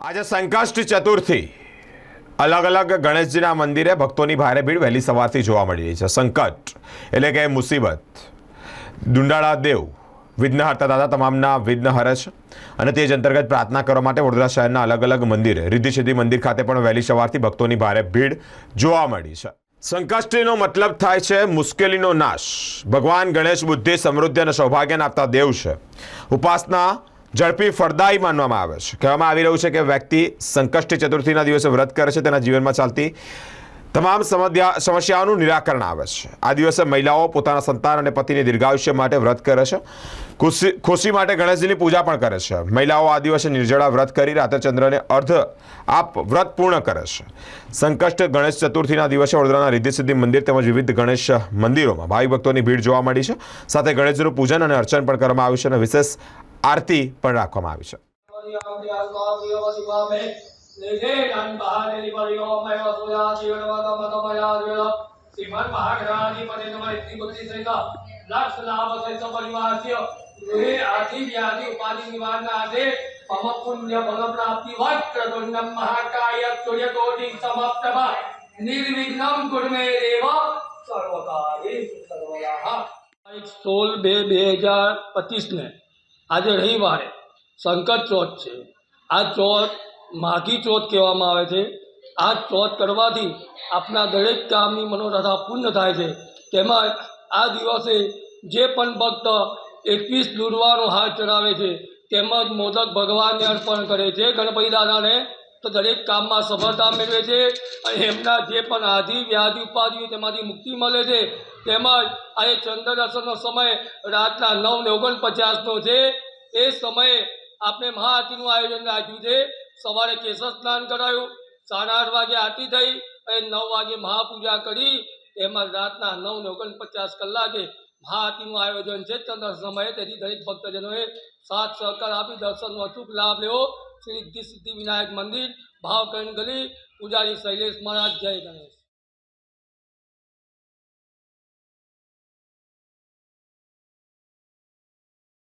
આજે સંકષ્ટ ચતુર્થી. અલગ અલગ ગણેશજીના મંદિરે ભક્તોની ભારે ભીડ વહેલી સવારથી જોવા મળી રહી છે. સંકટ એટલે કે મુસીબત. દુંડાળા દેવ, વિઘ્નહર્તા દાદા તમામના વિઘ્ન છે અને તે જ અંતર્ગત પ્રાર્થના કરવા માટે વડોદરા શહેરના અલગ અલગ મંદિરે સિદ્ધિ મંદિર ખાતે પણ વહેલી સવારથી ભક્તોની ભારે ભીડ જોવા મળી છે. સંકષ્ટીનો મતલબ થાય છે મુશ્કેલીનો નાશ. ભગવાન ગણેશ બુદ્ધિ સમૃદ્ધિ અને સૌભાગ્યને આપતા દેવ છે. ઉપાસના ઝડપી ફળદાયી માનવામાં આવે છે. કહેવામાં આવી રહ્યું છે કે વ્યક્તિ સંકષ્ટી ચતુર્થીના દિવસે વ્રત કરે છે, તેના જીવનમાં ચાલતી તમામ સમસ્યાઓનું નિરાકરણ આવે છે. આ દિવસે મહિલાઓ પોતાના સંતાન અને પતિની દીર્ઘાયુષ્ય માટે વ્રત કરે છે. ખુશી ખુશી માટે ગણેશજીની પૂજા પણ કરે છે. મહિલાઓ આ દિવસે નિર્જળા વ્રત કરી રાતે ચંદ્રને અર્ધ આપ વ્રત પૂર્ણ કરે છે. સંકષ્ટ ગણેશ ચતુર્થીના દિવસે વડોદરાના રિદ્ધિસિદ્ધિ મંદિર તેમજ વિવિધ ગણેશ મંદિરોમાં ભાઈ ભક્તોની ભીડ જોવા મળી છે. સાથે ગણેશજીનું પૂજન અને અર્ચન પણ કરવામાં આવ્યું છે અને વિશેષ આરતી પણ રાખવામાં આવી છે શ્રીમદ મહાગણાધિપતિ નમઃ ઇતિ બુદ્ધિ સહિત લક્ષ લાભ સહિત પરિવારસ્ય ગૃહે આદિ વ્યાધિ ઉપાધિ નિવારણાર્થે મમ પુણ્ય ફલ પ્રાપ્તિ વક્રતુંડમ મહાકાય સૂર્ય કોટિ સમપ્રભ નિર્વિઘ્નમ કુરુ મે દેવ સર્વકાર્યેષુ સર્વદા સોળ બે બે હજાર પચીસને આજે રવિવારે સંકટ ચોથ છે. આ ચોથ માઘી ચોથ કહેવામાં આવે છે. આ ચોથ કરવાથી આપના દરેક કામની મનોરથા પૂર્ણ થાય છે. તેમાં આ દિવસે જે પણ ભક્ત એકવીસ દુર્વાનો હાથ ચડાવે છે, તેમજ મોદક ભગવાનને અર્પણ કરે છે. ગણપતિ દાદાને તો દરેક કામમાં સફળતા મેળવે છે અને એમના જે પણ આધિ વ્યાધિ ઉપાધિઓ તેમાંથી મુક્તિ મળે છે. તેમજ આ ચંદ્ર દર્શનનો સમય રાતના નવ ને ઓગણપચાસનો છે. એ સમયે આપણે મહાઆરતીનું આયોજન રાખ્યું છે. સવારે કેશર સ્નાન કરાયું, સાડા આઠ વાગે આરતી થઈ અને નવ વાગે મહાપૂજા કરી. તેમજ રાતના નવ ને ઓગણપચાસ કલાકે મહાઆરતીનું આયોજન છે ચંદ્ર સમયે. તેથી દરેક ભક્તજનોએ સાથ સહકાર આપી દર્શનનો અચૂક લાભ લેવો. શ્રી સિદ્ધિ વિનાયક મંદિર ભાવકરણ ગલી પૂજારી શૈલેષ મહારાજ જય ગણેશ.